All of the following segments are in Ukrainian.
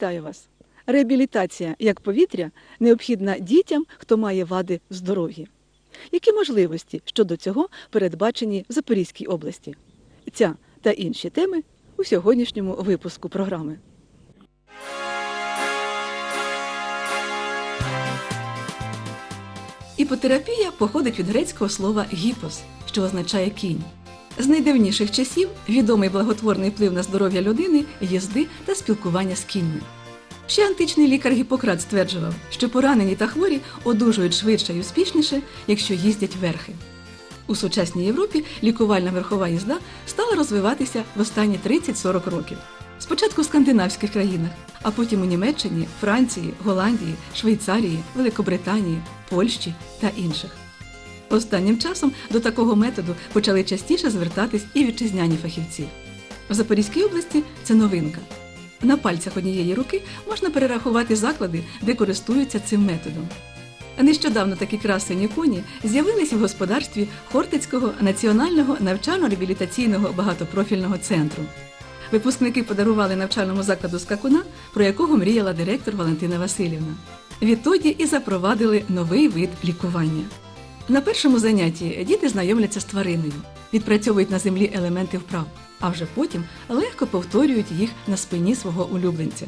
Вітаю вас! Реабілітація як повітря необхідна дітям, хто має вади здоров'я. Які можливості щодо цього передбачені в Запорізькій області? Ця та інші теми у сьогоднішньому випуску програми. Іпотерапія походить від грецького слова гіпос, що означає кінь. З найдавніших часів відомий благотворний вплив на здоров'я людини, їзди та спілкування з кіньми. Ще античний лікар Гіппократ стверджував, що поранені та хворі одужують швидше і успішніше, якщо їздять верхи. У сучасній Європі лікувальна верхова їзда стала розвиватися в останні 30-40 років. Спочатку в скандинавських країнах, а потім у Німеччині, Франції, Голландії, Швейцарії, Великобританії, Польщі та інших. Останнім часом до такого методу почали частіше звертатись і вітчизняні фахівці. В Запорізькій області це новинка. На пальцях однієї руки можна перерахувати заклади, де користуються цим методом. Нещодавно такі красені коні з'явились в господарстві Хортицького національного навчально-реабілітаційного багатопрофільного центру. Випускники подарували навчальному закладу скакуна, про якого мріяла директор Валентина Васильівна. Відтоді і запровадили новий вид лікування. На першому занятті діти знайомляться з твариною, відпрацьовують на землі елементи вправ, а вже потім легко повторюють їх на спині свого улюбленця.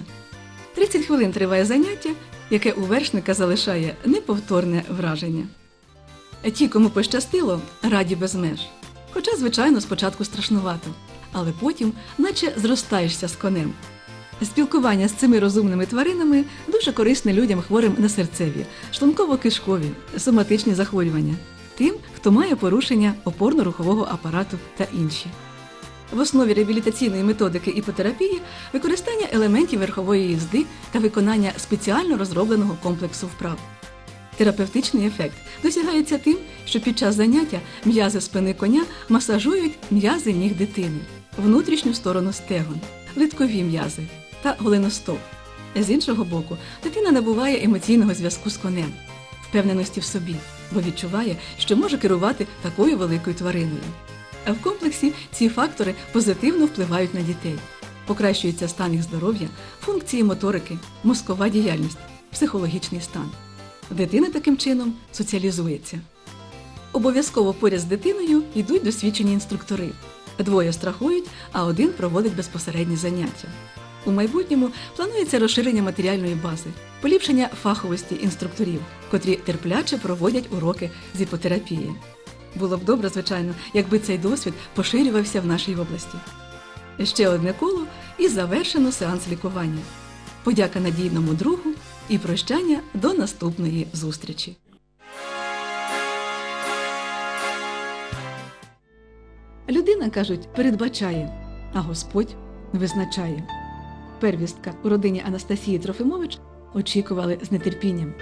30 хвилин триває заняття, яке у вершника залишає неповторне враження. Ті, кому пощастило, раді без меж. Хоча, звичайно, спочатку страшнувато, але потім, наче зростаєшся з конем. Спілкування з цими розумними тваринами дуже корисне людям хворим на серцеві, шлунково-кишкові, соматичні захворювання, тим, хто має порушення опорно-рухового апарату та інші. В основі реабілітаційної методики іпотерапії використання елементів верхової їзди та виконання спеціально розробленого комплексу вправ. Терапевтичний ефект досягається тим, що під час заняття м'язи спини коня масажують м'язи ніг дитини, внутрішню сторону стегон, литкові м'язи та голеностоп. З іншого боку, дитина набуває емоційного зв'язку з конем, впевненості в собі, бо відчуває, що може керувати такою великою твариною. А в комплексі ці фактори позитивно впливають на дітей. Покращується стан їх здоров'я, функції моторики, мозкова діяльність, психологічний стан. Дитина таким чином соціалізується. Обов'язково поряд з дитиною йдуть досвідчені інструктори. Двоє страхують, а один проводить безпосередні заняття. У майбутньому планується розширення матеріальної бази, поліпшення фаховості інструкторів, котрі терпляче проводять уроки з іпотерапії. Було б добре, звичайно, якби цей досвід поширювався в нашій області. Ще одне коло і завершено сеанс лікування. Подяка надійному другу і прощання до наступної зустрічі. Людина, кажуть, передбачає, а Господь визначає. Первістка у родині Анастасії Трофимович очікували з нетерпінням.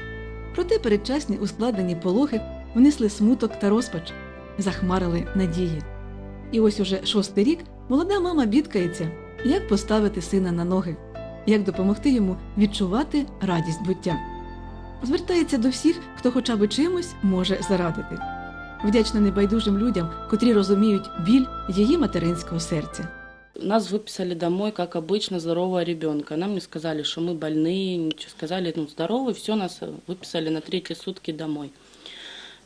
Проте передчасні ускладнені пологи внесли смуток та розпач, захмарили надії. І ось уже шостий рік молода мама бідкається, як поставити сина на ноги, як допомогти йому відчувати радість буття. Звертається до всіх, хто хоча б чимось може зарадити. Вдячна небайдужим людям, котрі розуміють біль її материнського серця. Нас выписали домой, как обычно, здорового ребенка. Нам не сказали, что мы больные, ничего сказали, ну, здоровы, все, нас выписали на третьи сутки домой.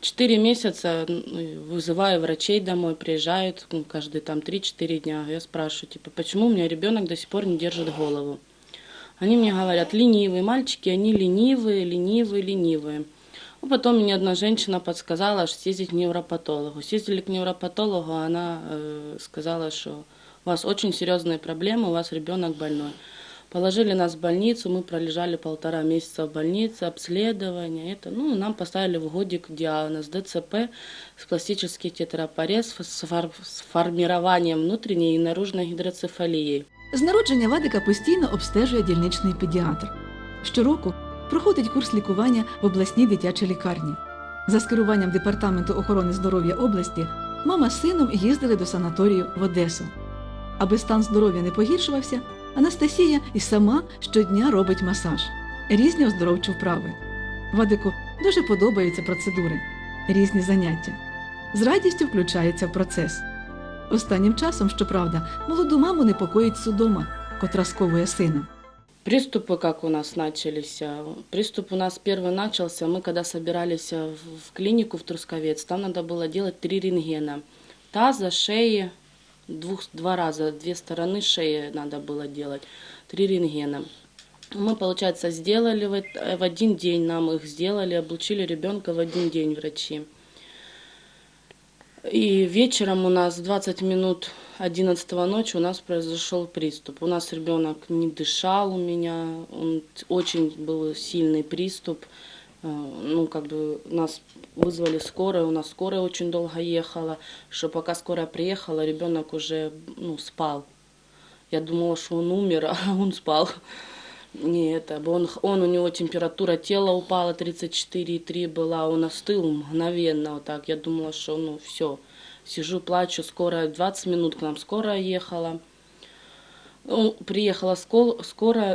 Четыре месяца ну, вызываю врачей домой, приезжают ну, каждые там 3-4 дня. Я спрашиваю, типа, почему у меня ребенок до сих пор не держит голову? Они мне говорят, ленивые мальчики, они ленивые, ленивые, ленивые. Ну, потом мне одна женщина подсказала, что съездить к невропатологу. Съездили к невропатологу, она э, сказала, что у вас очень серьезные проблемы, у вас ребенок больной. Положили нас в больницу, мы пролежали полтора месяца в больнице, обследование. Это, ну, нам поставили в годик диагноз ДЦП, с пластический тетрапорез с, фор- с формированием внутренней и наружной гидроцефалии. З народження Вадика постійно обстежує дільничний педіатр. Щороку проходить курс лікування в обласній дитячій лікарні. За скеруванням департаменту охорони здоров'я області мама з сином їздили до санаторію в Одесу. Аби стан здоров'я не погіршувався, Анастасія і сама щодня робить масаж, різні оздоровчі вправи. Вадику дуже подобаються процедури, різні заняття. З радістю включається в процес. Останнім часом, щоправда, молоду маму непокоїть судома, котра сковує сина. Приступы как у нас начались? а, Приступ у нас первый начался, мы когда собирались а, в в клинику в Трусковец, там надо было делать три рентгена. Таза, шеи, Двух, два раза, две стороны шеи надо было делать, три рентгена. Мы, получается, сделали в, в один день, нам их сделали, облучили ребенка в один день врачи. И вечером у нас 20 минут 11 ночи у нас произошел приступ. У нас ребенок не дышал у меня, он очень был сильный приступ. Э, Ну, как бы нас вызвали скорую, у нас скорая очень долго ехала, что пока скорая приехала, ребенок уже ну, спал. Я думала, что он умер, а он спал. Не это, он, он, у него температура тела упала 34,3 была, он остыл мгновенно вот так. Я думала, что ну все, сижу, плачу, скорая, 20 минут к нам скорая ехала. Ну, приехала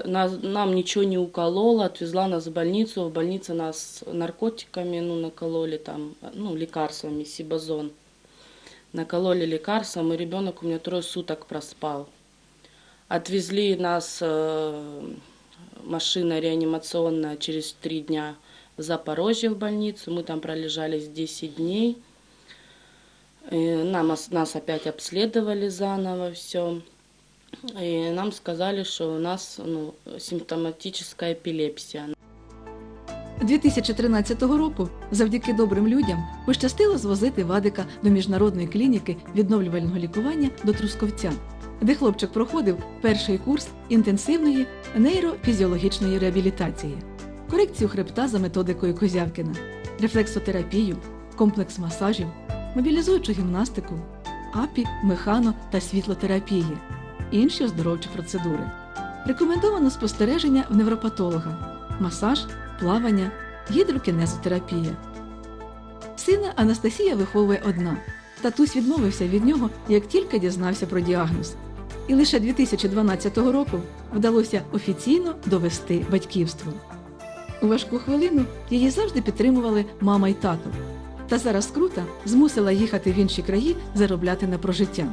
нас, нам ничего не уколола, отвезла нас в больницу. В больнице нас наркотиками ну, накололи, там, ну, лекарствами, сибазон. Накололи лекарством, и ребенок у меня трое суток проспал. Отвезли нас э, машина реанимационная через три дня в Запорожье в больницу. Мы там пролежали 10 дней. И нам, нас опять обследовали заново все. И нам сказали, что у нас ну, симптоматическая эпилепсия. 2013 року завдяки добрим людям пощастило звозити Вадика до міжнародної клініки відновлювального лікування до Трусковця, де хлопчик проходив перший курс інтенсивної нейрофізіологічної реабілітації, корекцію хребта за методикою Козявкіна, рефлексотерапію, комплекс масажів, мобілізуючу гімнастику, апі, механо та світлотерапії, інші оздоровчі процедури. Рекомендовано спостереження в невропатолога, масаж, плавання, гідрокінезотерапія. Сина Анастасія виховує одна. Татусь відмовився від нього, як тільки дізнався про діагноз. І лише 2012 року вдалося офіційно довести батьківство. У важку хвилину її завжди підтримували мама й тато. Та зараз скрута змусила їхати в інші краї заробляти на прожиття.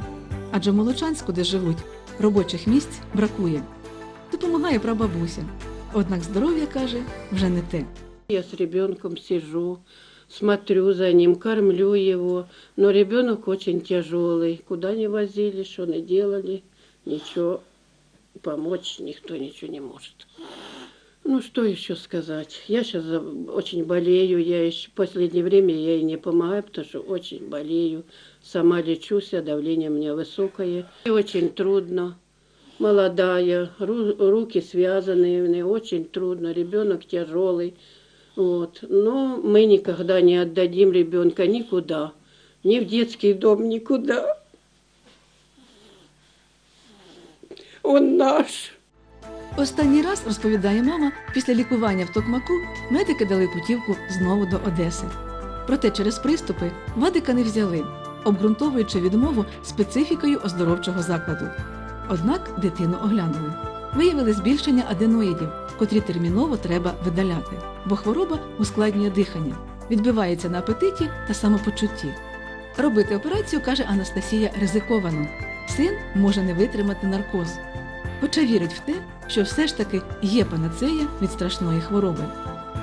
Адже в Молочанську, де живуть, робочих місць бракує. Допомагає прабабуся. Однак здоров'я каже вже не те. Я з ребенком сижу, смотрю за ним, кормлю його, але ребенок очень тяжелий. Куди не возили, що не делали, нічого помочь ніхто нічого не может. Ну, что еще сказать? Я сейчас очень болею, я еще в последнее время я и не помогаю, потому что очень болею. Сама лечусь, а давление у меня высокое. И очень трудно. Молодая, ру- руки связанные, мне очень трудно, ребенок тяжелый. Вот. Но мы никогда не отдадим ребенка никуда. Ни в детский дом, никуда. Он наш. Останній раз, розповідає мама, після лікування в Токмаку медики дали путівку знову до Одеси. Проте через приступи Вадика не взяли, обґрунтовуючи відмову специфікою оздоровчого закладу. Однак дитину оглянули. Виявили збільшення аденоїдів, котрі терміново треба видаляти, бо хвороба ускладнює дихання, відбивається на апетиті та самопочутті. Робити операцію, каже Анастасія, ризиковано. Син може не витримати наркоз, хоча вірить в те, що все ж таки є панацея від страшної хвороби.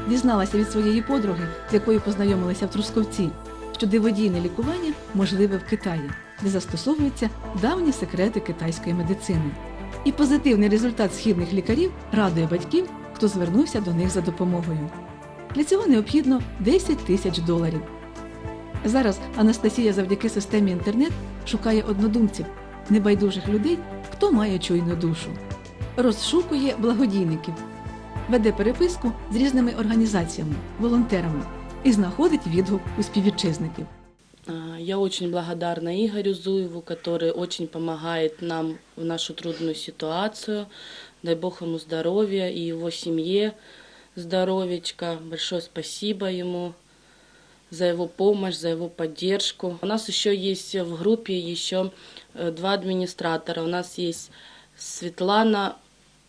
Дізналася від своєї подруги, з якою познайомилася в Трусковці, що диводійне лікування можливе в Китаї, де застосовуються давні секрети китайської медицини. І позитивний результат східних лікарів радує батьків, хто звернувся до них за допомогою. Для цього необхідно 10 тисяч доларів. Зараз Анастасія завдяки системі інтернет шукає однодумців, небайдужих людей, хто має чуйну душу. Розшукує благодійників, веде переписку з різними організаціями, волонтерами і знаходить відгук у співвітчизників. Я очень благодарна Игорю Зуеву, который очень помогает нам в нашу трудную ситуацию. Дай Бог ему здоровья и его семье здоровечка. Большое спасибо ему за его помощь, за его поддержку. У нас еще есть в группе еще э, два администратора. У нас есть Светлана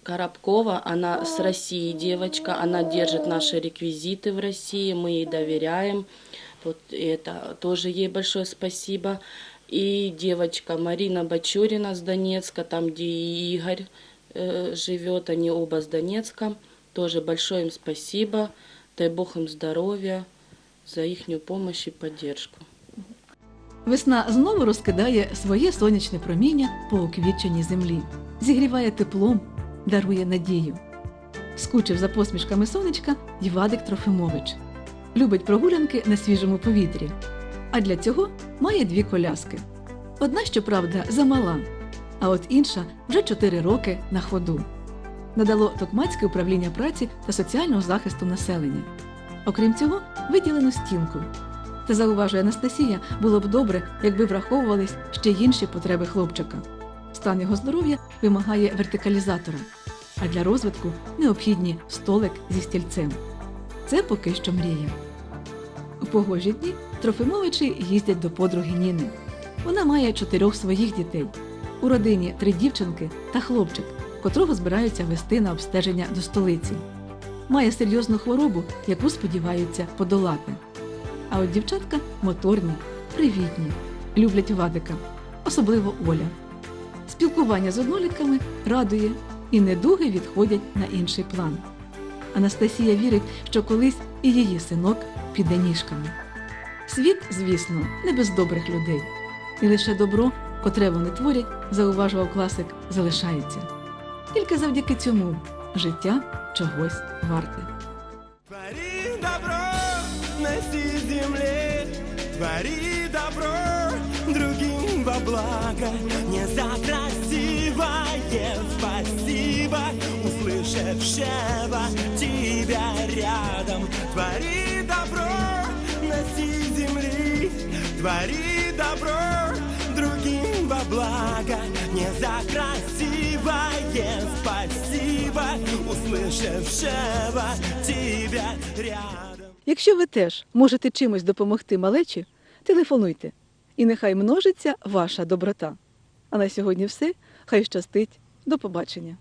Коробкова, она с России девочка, она держит наши реквизиты в России, мы ей доверяем. Вот это тоже ей большое спасибо. И девочка Марина Бачурина с Донецка, там где и Игорь э, живет, они оба с Донецка. Тоже большое им спасибо. Дай Бог им здоровья за их помощь и поддержку. Весна знову розкидає своє сонячне проміння по уквітченій землі, зігріває теплом, дарує надію. Скучив за посмішками сонечка Вадик Трофимович. Любить прогулянки на свіжому повітрі. А для цього має дві коляски. Одна, щоправда, замала, а от інша вже 4 роки на ходу. Надало Токмацьке управління праці та соціального захисту населення. Окрім цього, виділено стінку. Та зауважує Анастасія, було б добре, якби враховувались ще інші потреби хлопчика. Стан його здоров'я вимагає вертикалізатора, а для розвитку необхідні столик зі стільцем. Це поки що мрія. У погожі дні Трофимовичі їздять до подруги Ніни. Вона має чотирьох своїх дітей. У родині три дівчинки та хлопчик, котрого збираються вести на обстеження до столиці. Має серйозну хворобу, яку сподіваються подолати. А от дівчатка моторні, привітні, люблять Вадика, особливо Оля. Спілкування з однолітками радує, і недуги відходять на інший план. Анастасія вірить, що колись і її синок піде ніжками. Світ, звісно, не без добрих людей, і лише добро, котре вони творять, зауважував класик, залишається. Тільки завдяки цьому життя чогось варте. Твори добро на всей земле, твори добро другим во благо. Не за красивое спасибо, услышавшего тебя рядом. Твори добро на всей земле, твори добро другим во благо. Не за красивое спасибо, услышавшего тебя рядом. Якщо ви теж можете чимось допомогти малечі, телефонуйте, і нехай множиться ваша доброта. А на сьогодні все. Хай щастить. До побачення.